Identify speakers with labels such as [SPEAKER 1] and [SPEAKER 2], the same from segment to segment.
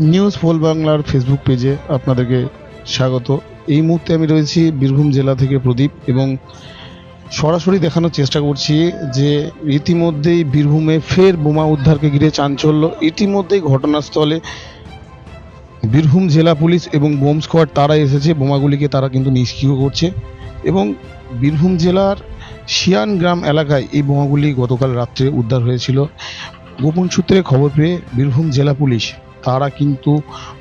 [SPEAKER 1] News pole বাংলার Facebook পেজে আপনাদেরকে স্বাগত। এই মুহূর্তে আমি রয়েছি বীরভূম জেলা থেকে প্রদীপ এবং সরাসরি দেখানোর চেষ্টা করছি যে ইতিমধ্যেই বীরভূমে ফের বোমা উদ্ধারকে ঘিরে চাঞ্চল্য। ইতিমধ্যেই ঘটনাস্থলে বীরভূম জেলা পুলিশ এবং বোম স্কোয়াড তারা এসেছে। বোমাগুলিকে তারা কিন্তু নিষ্ক্রিয় করছে এবং বীরভূম জেলার শিয়ান গ্রাম এলাকায় এই বোমাগুলি গতকাল রাত্রে উদ্ধার হয়েছিল। গোপন সূত্রে খবর পেয়ে বীরভূম জেলা পুলিশ তারা কিন্তু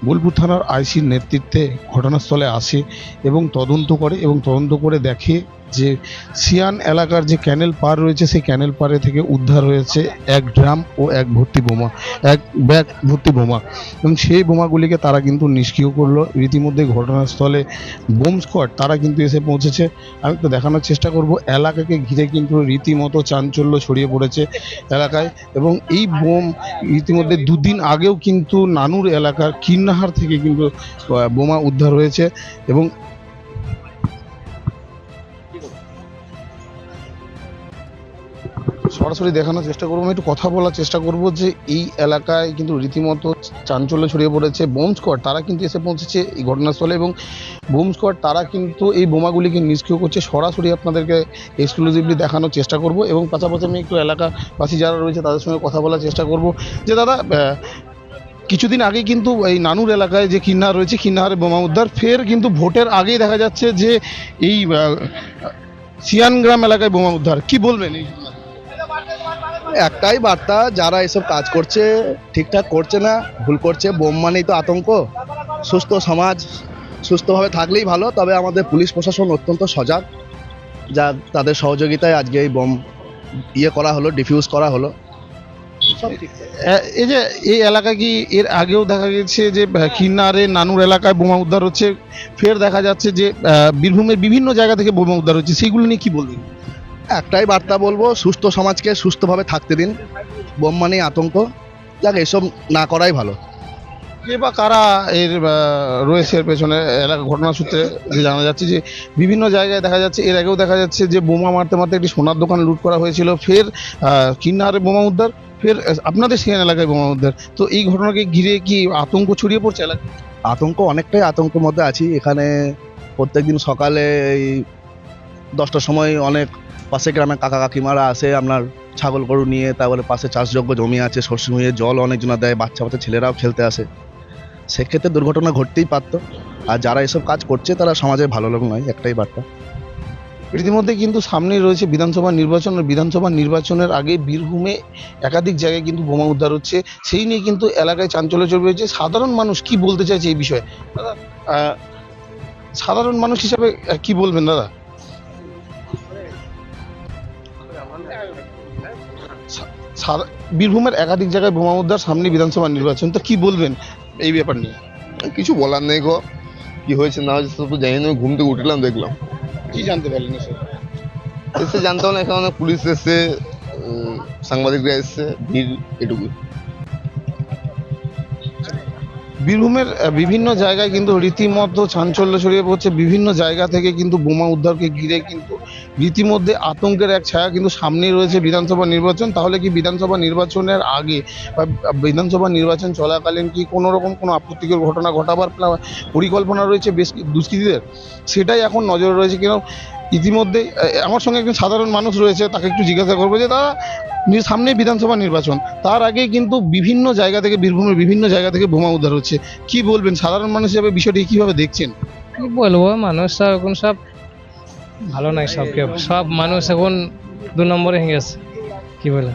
[SPEAKER 1] বোলপুর থানার আইসির নেতৃত্বে ঘটনাস্থলে আসে এবং তদন্ত করে এবং তদন্ত করে দেখে যে সিয়ান এলাকার যে ক্যানেল পার রয়েছে, সেই ক্যানেল পারে থেকে উদ্ধার হয়েছে এক ড্রাম ও এক ভর্তি বোমা, এক ব্যাগ ভর্তি বোমা। এবং সেই বোমাগুলিকে তারা কিন্তু নিষ্ক্রিয় করল। রীতিমধ্যে ঘটনাস্থলে বোম স্কোয়াড তারা কিন্তু এসে পৌঁছেছে। আমি তো দেখানোর চেষ্টা করব, এলাকাকে ঘিরে কিন্তু রীতিমতো চাঞ্চল্য ছড়িয়ে পড়েছে এলাকায়। এবং এই বোম ইতিমধ্যে দুদিন আগেও কিন্তু নানুর এলাকার কিন্নাহার থেকে কিন্তু বোমা উদ্ধার হয়েছে। এবং সরাসরি দেখানোর চেষ্টা করব একটু কথা বলার চেষ্টা করব যে এই এলাকায় কিন্তু রীতিমতো চাঞ্চল্য ছড়িয়ে পড়েছে। বোম স্কোয়াড, তারা কিন্তু এসে পৌঁছেছে এই ঘটনাস্থলে এবং বোম স্কোয়াড, তারা কিন্তু এই বোমাগুলিকে নিষ্ক্রিয় করছে। সরাসরি আপনাদেরকে এক্সক্লুসিভলি দেখানোর চেষ্টা করব এবং পাশাপাশি আমি একটু এলাকাবাসী যারা রয়েছে তাদের সঙ্গে কথা বলার চেষ্টা করব। যে দাদা কিছুদিন আগে কিন্তু এই নানুর এলাকায় যে কিন্নার রয়েছে কিন্নাহারে বোমা উদ্ধার, ফের কিন্তু ভোটের আগেই দেখা যাচ্ছে যে এই সিয়ানগ্রাম এলাকায় বোমা উদ্ধার। কি বলবেন এই?
[SPEAKER 2] একটাই বার্তা, যারা এসব কাজ করছে, ঠিকঠাক করছে না, ভুল করছে, বোম মানেই তো আতঙ্ক। সুস্থ সমাজ, সুস্থভাবে থাকলেই ভালো, তবে আমাদের পুলিশ প্রশাসন অত্যন্ত সজাগ, যা তাদের সহযোগিতায় আজকে এই বোম ইয়ে করা হলো, ডিফিউজ করা হলো।
[SPEAKER 1] এই যে, এই এলাকা কি এর আগেও দেখা গেছে যে কিন্নারে নানুর এলাকায় বোমা উদ্ধার হচ্ছে, ফের দেখা যাচ্ছে যে বীরভূমের বিভিন্ন জায়গা থেকে বোমা উদ্ধার হচ্ছে সেইগুলো নিয়ে কি বলবেন?
[SPEAKER 2] একটাই বার্তা বলব সুস্থ সমাজকে সুস্থভাবে থাকতে দিন। বোম মানেই আতঙ্ক। যাক এসব না করাই ভালো।
[SPEAKER 1] কে বা কারা এর রয়েছে এর পেছনে এলাকা ঘটনা সূত্রে যে জানা যাচ্ছে যে বিভিন্ন জায়গায় দেখা যাচ্ছে এর আগেও দেখা যাচ্ছে যে বোমা মারতে মারতে একটি সোনার দোকান লুট করা হয়েছিল। ফের কিন্নারে বোমা উদ্ধার ফের আপনাদের সিয়ান এলাকায় বোমা উদ্ধার। তো এই ঘটনাকে ঘিরে কি আতঙ্ক ছড়িয়ে পড়ছে এলাকায়?
[SPEAKER 2] আতঙ্ক অনেকটাই আতঙ্কের মধ্যে আছি। এখানে প্রত্যেকদিন সকালে এই দশটার সময় অনেক পাশে গ্রামে কাকা কাকিমারা আসে, আপনার ছাগল গরু নিয়ে, তারপরে পাশে চাষযোগ্য জমি আছে, সরষে মুয়ে জল অনেকজনা দেয়, বাচ্চা বাচ্চা ছেলেরাও খেলতে আসে। সেক্ষেত্রে দুর্ঘটনা ঘটতেই পারতো। আর যারা এসব কাজ করছে, তারা সমাজের ভালো লোক নয়, একটাই বার্তা।
[SPEAKER 1] ইতিমধ্যে কিন্তু সামনে রয়েছে বিধানসভা নির্বাচন, আর বিধানসভা নির্বাচনের আগে বীরভূমে একাধিক জায়গায় কিন্তু বোমা উদ্ধার হচ্ছে। সেই নিয়ে কিন্তু এলাকায় চাঞ্চল্য চলে রয়েছে সাধারণ মানুষ কি বলতে চাইছে এই বিষয়ে? দাদা সাধারণ মানুষ হিসাবে কি বলবেন দাদা? বীরভূমের একাধিক জায়গায় বোমা উদ্ধার সামনে বিধানসভা নির্বাচন। তো কি বলবেন এই ব্যাপার নিয়ে?
[SPEAKER 3] কিছু বলার নেই গো। কি হয়েছে না হয়েছে তো জানি না আমি ঘুম থেকে উঠলাম দেখলাম।
[SPEAKER 1] কি জানতে পারলেন এসে?
[SPEAKER 3] এসে জানতাম না এখানে অনেক পুলিশ এসছে সাংবাদিকরা এসছে ভিড় এটুকু
[SPEAKER 1] বীরভূমের বিভিন্ন জায়গায় কিন্তু রীতিমতো চাঞ্চল্য ছড়িয়ে পড়ছে। বিভিন্ন জায়গা থেকে কিন্তু বোমা উদ্ধারকে ঘিরে কিন্তু রীতিমধ্যে আতঙ্কের এক ছায়া কিন্তু সামনেই রয়েছে বিধানসভা নির্বাচন। তাহলে কি বিধানসভা নির্বাচনের আগে বা বিধানসভা নির্বাচন চলাকালীন কি কোনো রকম কোনো আপত্তিকর ঘটনা ঘটাবার পরিকল্পনা রয়েছে বেশ দুষ্কৃতীদের? সেটাই এখন নজরে রয়েছে কেন? ইতিমধ্যে আমার সঙ্গে একজন সাধারণ মানুষ রয়েছে তাকে একটু জিজ্ঞাসা করব যে তারা সামনে বিধানসভা নির্বাচন তার আগে কিন্তু বিভিন্ন জায়গা থেকে বীরভূমের বিভিন্ন জায়গা থেকে বোমা উদ্ধার হচ্ছে। কি বলবেন? সাধারণ মানুষ হিসাবে বিষয়টি কীভাবে দেখছেন?
[SPEAKER 4] কি বলব মানুষ সব এখন সব ভালো নাই সব সব মানুষ এখন দু নম্বরে হয়ে গেছে কি বলে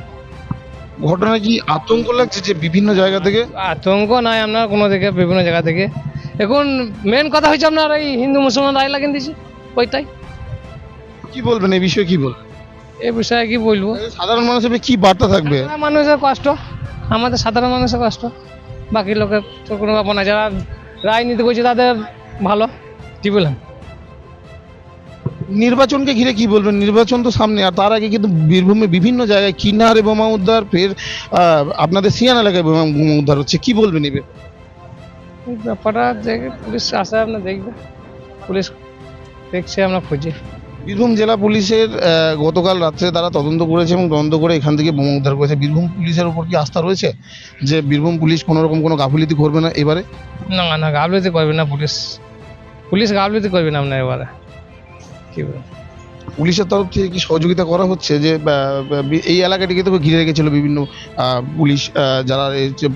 [SPEAKER 1] ঘটনা কি আতঙ্ক লাগছে যে বিভিন্ন জায়গা থেকে?
[SPEAKER 4] আতঙ্ক নাই আপনার কোনো দিকে বিভিন্ন জায়গা থেকে। এখন মেন কথা হয়েছে আপনার এই হিন্দু মুসলমান রায় লাগিয়ে দিয়েছে ওইটাই।
[SPEAKER 1] কি বলবেন? এই বিষয়ে কি বলবেন
[SPEAKER 4] এই বিষয়ে কি বলব?
[SPEAKER 1] সাধারণ মানুষের কি বার্তা থাকবে?
[SPEAKER 4] মানুষের কষ্ট। আমাদের সাধারণ মানুষের কষ্ট। বাকি লোকের তো কোনো ব্যাপার না। যারা রাজনীতি করছে তাদের ভালো। কি বললাম
[SPEAKER 1] নির্বাচনকে ঘিরে কি বলবেন? নির্বাচন তো সামনে আর তার আগে কিন্তু বীরভূমে বিভিন্ন জায়গায় কিনারে বোমা উদ্ধার ফের আপনাদের সিয়ান এলাকায় বোমা বোমা উদ্ধার হচ্ছে। কি বলবেন এবার
[SPEAKER 4] এই ব্যাপারটা দেখে পুলিশ আসে আপনার দেখবে পুলিশ দেখছে আমরা খুঁজি।
[SPEAKER 1] বীরভূম জেলা পুলিশের গতকাল রাত্রে তারা তদন্ত করেছে এবং তদন্ত করে এখান থেকে বোমা উদ্ধার করেছে। বীরভূম পুলিশের উপর কি আস্থা রয়েছে যে বীরভূম পুলিশ কোনো রকম কোনো গাফিলতি করবে না এবারে?
[SPEAKER 4] না না, গাফিলিতি করবে না পুলিশ। পুলিশ গাফিলিতি করবে না আপনার এবারে। কি বলব?
[SPEAKER 1] পুলিশের তরফ থেকে কি সহযোগিতা করা হচ্ছে যে এই এলাকাটিকে তো ঘিরে রেখেছিল বিভিন্ন পুলিশ যারা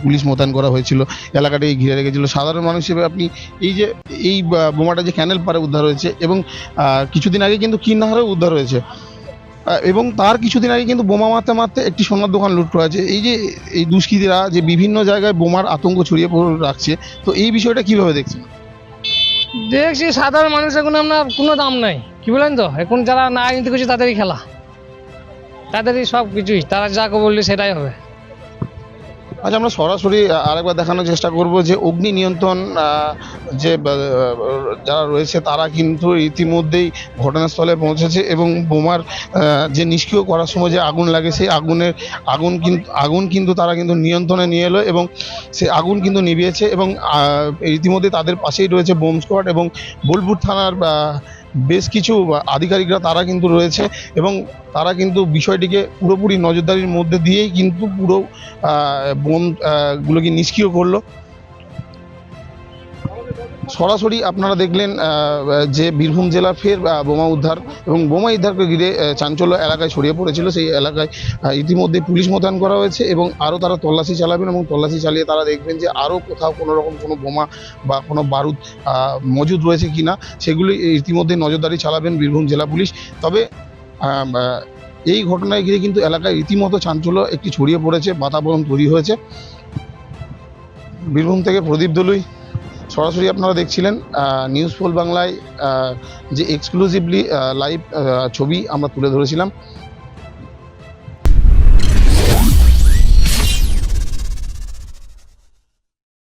[SPEAKER 1] পুলিশ মোতায়েন করা হয়েছিল এলাকাটিকে ঘিরে রেখেছিল। সাধারণ মানুষ হিসেবে আপনি এই যে, এই বোমাটা যে ক্যানেল পারে উদ্ধার হয়েছে এবং কিছুদিন আগে কিন্তু কিন্নাহারেও উদ্ধার হয়েছে। এবং তার কিছুদিন আগে কিন্তু বোমা মারতে মারতে একটি সোনার দোকান লুট করা হয়েছে। এই যে, এই দুষ্কৃতীরা যে বিভিন্ন জায়গায় বোমার আতঙ্ক ছড়িয়ে রাখছে, তো এই বিষয়টা কীভাবে দেখছেন?
[SPEAKER 4] দেখছি সাধারণ মানুষ এখন আপনার কোনো দাম নাই। কি বলেন তো? এখন যারা না রাজনীতি করছে তাদেরই খেলা। তাদেরই সব কিছুই তারা যাকে বললে সেটাই হবে।
[SPEAKER 1] আচ্ছা আমরা সরাসরি আরেকবার দেখানোর চেষ্টা করব যে অগ্নি নিয়ন্ত্রণ যে যারা রয়েছে তারা কিন্তু ইতিমধ্যেই ঘটনাস্থলে পৌঁছেছে এবং বোমার যে নিষ্ক্রিয় করার সময় যে আগুন লাগে, সেই আগুনের, আগুন কিন্তু আগুন কিন্তু তারা কিন্তু নিয়ন্ত্রণে নিয়ে এলো এবং সেই আগুন কিন্তু নিভিয়েছে এবং ইতিমধ্যে তাদের পাশেই রয়েছে বোম স্কোয়াড এবং বোলপুর থানার বেশ কিছু আধিকারিকরা তারা কিন্তু রয়েছে এবং তারা কিন্তু বিষয়টিকে পুরোপুরি নজরদারির মধ্যে দিয়েই কিন্তু পুরো বন গুলোকে নিষ্ক্রিয় করল। সরাসরি আপনারা দেখলেন যে বীরভূম জেলা ফের বোমা উদ্ধার এবং বোমা উদ্ধারকে ঘিরে চাঞ্চল্য এলাকায় ছড়িয়ে পড়েছিল। সেই এলাকায় ইতিমধ্যে পুলিশ মোতায়েন করা হয়েছে এবং আরও তারা তল্লাশি চালাবেন এবং তল্লাশি চালিয়ে তারা দেখবেন যে আরও কোথাও কোনো রকম কোনো বোমা বা কোনো বারুদ মজুদ রয়েছে কিনা, সেগুলি ইতিমধ্যে নজরদারি চালাবেন বীরভূম জেলা পুলিশ। তবে এই ঘটনায় ঘিরে কিন্তু এলাকায় রীতিমতো চাঞ্চল্য একটি ছড়িয়ে পড়েছে, বাতাবরণ তৈরি হয়েছে। বীরভূম থেকে প্রদীপ দলুই। সরাসরি আপনারা দেখছিলেন নিউজ পোল বাংলায় যে এক্সক্লুসিভলি লাইভ ছবি আমরা তুলে ধরেছিলাম।